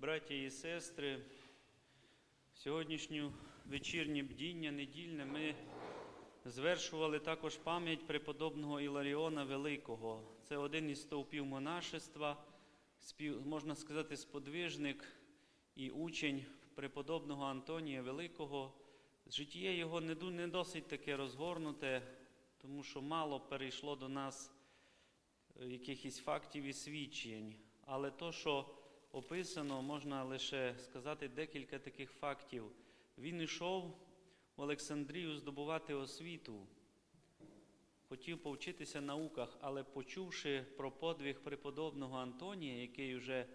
браття і сестри, сьогоднішню вечірнє бдіння недільне ми звершували також пам'ять преподобного Іларіона Великого. Це один із стовпів монашества, можна сказати, сподвижник і учень преподобного Антонія Великого. Життя його не досить таке розгорнуте, тому що мало перейшло до нас е, якихось фактів і свідчень. Але то, що описано, можна лише сказати декілька таких фактів. Він йшов в Олександрію здобувати освіту, хотів повчитися науках, але почувши про подвиг преподобного Антонія, який вже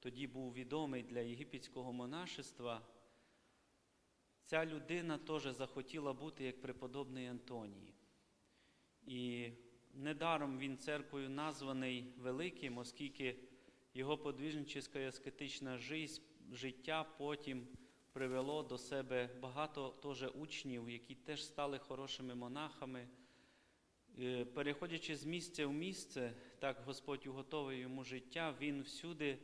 тоді був відомий для єгипетського монашества, ця людина теж захотіла бути як преподобний Антоній. І недаром він церквою названий великим, оскільки його подвижническа і аскетична життя потім привело до себе багато теж учнів, які теж стали хорошими монахами. Е, Переходячи з місця в місце, так Господь уготовив йому життя, він всюди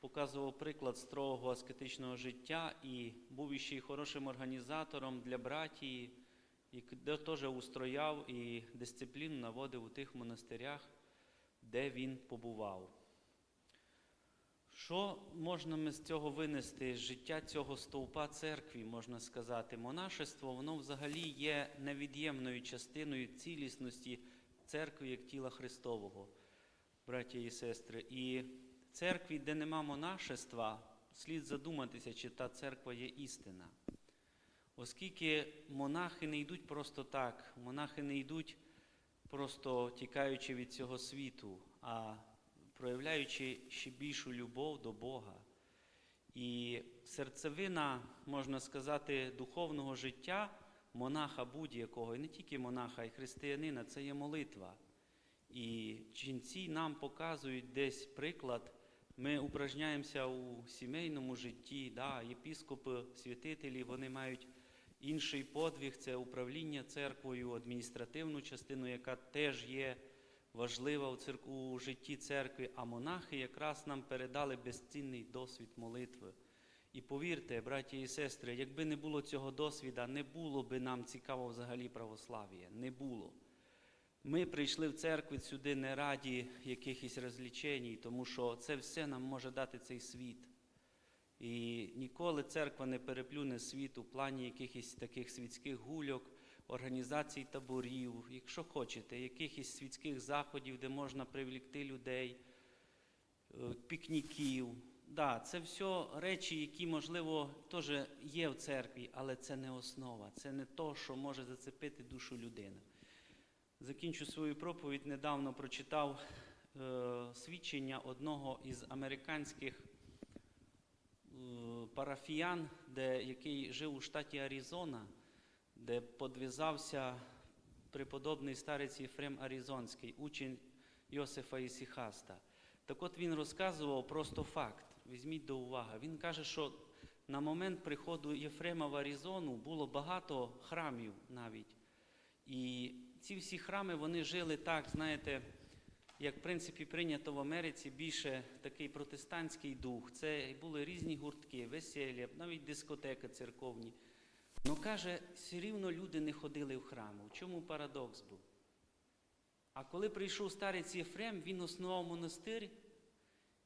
показував приклад строгого аскетичного життя і був іще й хорошим організатором для братії, і теж устрояв і дисципліну наводив у тих монастирях, де він побував. Що можна ми з цього винести життя цього стовпа церкві, можна сказати? Монашество, воно взагалі є невід'ємною частиною цілісності церкви як тіла Христового, браття і сестри. І церкві, де нема монашества, слід задуматися, чи та церква є істина. Оскільки монахи не йдуть просто так, монахи не йдуть просто тікаючи від цього світу, а проявляючи ще більшу любов до Бога. І серцевина, можна сказати, духовного життя монаха будь-якого, і не тільки монаха, і християнина, це є молитва. І жінці нам показують десь приклад. Ми упражняємося у сімейному житті, да, єпіскопи, святителі, вони мають інший подвиг це управління церквою, адміністративну частину, яка теж є важлива у, церк... у житті церкви, а монахи якраз нам передали безцінний досвід молитви. І повірте, браті і сестри, якби не було цього досвіду, не було би нам цікаво взагалі православ'я. Не було. Ми прийшли в церкву сюди не раді якихось розлічень, тому що це все нам може дати цей світ. І ніколи церква не переплюне світ у плані якихось таких світських гульок, організацій таборів, якщо хочете, якихось світських заходів, де можна привлікти людей, е, пікніків. Да, це все речі, які, можливо, теж є в церкві, але це не основа, це не то, що може зацепити душу людини. Закінчу свою проповідь. Недавно прочитав е, свідчення одного із американських е, парафіян, де, який жив у штаті Аризона, де подвізався преподобний старець Єфрем Аризонський, учень Йосифа Ісіхаста. Так от він розказував просто факт. Візьміть до уваги. Він каже, що на момент приходу Єфрема в Аризону було багато храмів навіть. І ці всі храми вони жили так, знаєте, як в принципі прийнято в Америці більше такий протестантський дух. Це були різні гуртки, весілля, навіть дискотеки церковні. Ну каже, все рівно люди не ходили в храми. В чому парадокс був? А коли прийшов старець Єфрем, він основав монастир,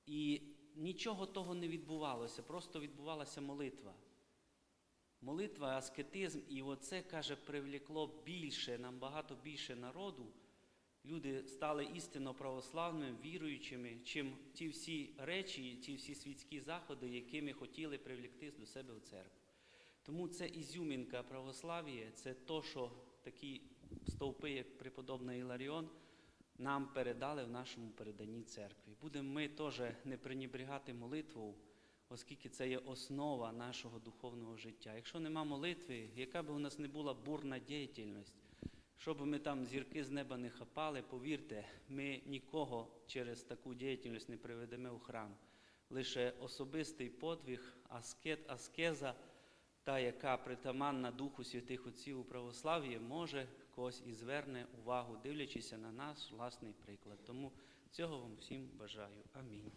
і нічого того не відбувалося, просто відбувалася молитва. Молитва, аскетизм, і оце, каже, привлекло більше, набагато більше народу. Люди стали істинно православними, віруючими, чим ті всі речі, ті всі світські заходи, якими хотіли привлекти до себе в церкву. Тому це ізюмінка православ'я, це то, що такі стовпи, як преподобний Іларіон, нам передали в нашому переданні церкві. Будемо ми теж не пренебрігати молитву, оскільки це є основа нашого духовного життя. Якщо нема молитви, яка б у нас не була бурна діяльність, щоб ми там зірки з неба не хапали, повірте, ми нікого через таку діяльність не приведемо у храм. Лише особистий подвиг, аскет, аскеза, та, яка притаманна Духу святих Отців у православ'ї, може когось і зверне увагу, дивлячись на нас, власний приклад. Тому цього вам всім бажаю. Амінь.